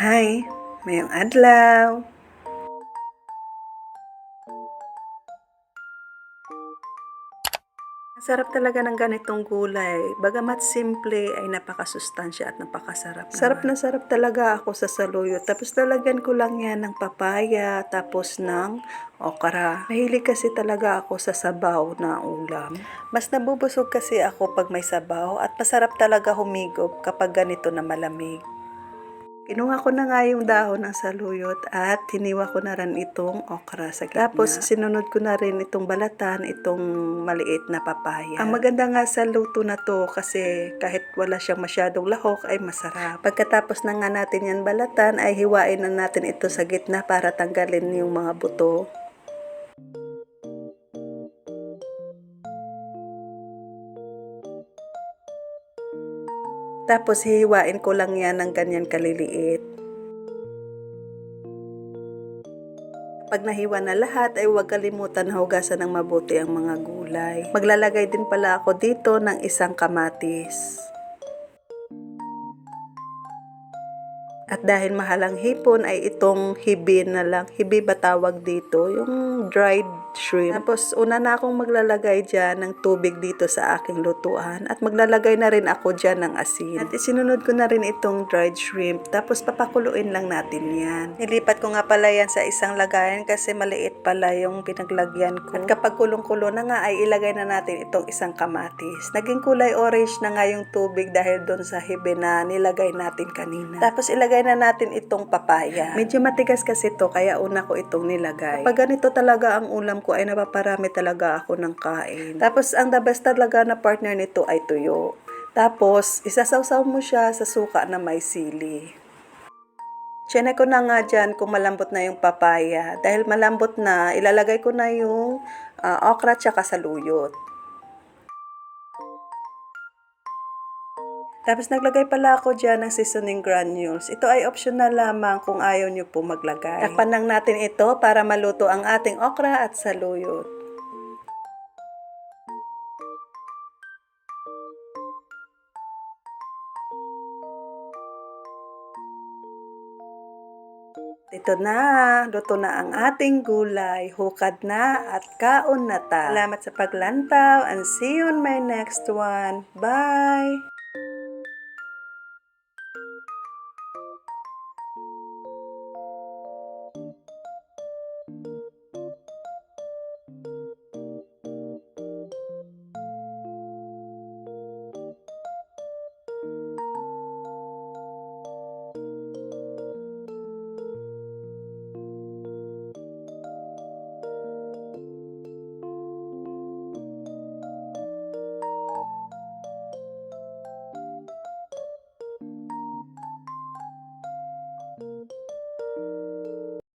Hi, mayong adlaw. Ang sarap talaga ng ganitong gulay. Bagamat simple ay napakasustansya at napakasarap. Sarap na sarap talaga ako sa saluyot. Tapos talagyan ko lang yan ng papaya, tapos ng okra. Mahilig kasi talaga ako sa sabaw na ulam. Mas nabubusog kasi ako pag may sabaw at masarap talaga humigop kapag ganito na malamig. Kinuha ko na nga yung dahon ng saluyot at hiniwa ko na rin itong okra sa gitna. Tapos sinunod ko na rin itong balatan, itong maliit na papaya. Ang maganda nga sa luto na to kasi kahit wala siyang masyadong lahok ay masarap. Pagkatapos na nga natin yan balatan ay hiwain na natin ito sa gitna para tanggalin yung mga buto. Tapos hihiwain ko lang yan ng ganyan kaliliit. Pag nahiwa na lahat ay huwag kalimutan na hugasan ng mabuti ang mga gulay. Maglalagay din pala ako dito ng isang kamatis. At dahil mahal ang hipon ay itong hibi na lang. Hibi ba tawag dito? Yung dried shrimp. Tapos una na akong maglalagay dyan ng tubig dito sa aking lutuan. At maglalagay na rin ako dyan ng asin. At isinunod ko na rin itong dried shrimp. Tapos papakuluin lang natin yan. Nilipat ko nga pala yan sa isang lagayan kasi maliit pala yung pinaglagyan ko. At kapag kulong-kulo na nga ay ilagay na natin itong isang kamatis. Naging kulay orange na nga yung tubig dahil doon sa hibe na nilagay natin kanina. Tapos ilagay na natin itong papaya. Medyo matigas kasi to kaya una ko itong nilagay. Pag ganito talaga ang ulam ko ay napaparami talaga ako ng kain. Tapos ang the best talaga na partner nito ay tuyo. Tapos isasawsaw mo siya sa suka na may sili. Chinek ko na nga dyan kung malambot na yung papaya. Dahil malambot na, ilalagay ko na yung ah, okra tsaka saluyot. Tapos naglagay pala ako dyan ng seasoning granules. Ito ay optional lamang kung ayaw nyo po maglagay. Takpan natin ito para maluto ang ating okra at saluyot. Ito na, luto na ang ating gulay, hukad na at kaon na ta. Salamat sa paglantaw and see you on my next one. Bye!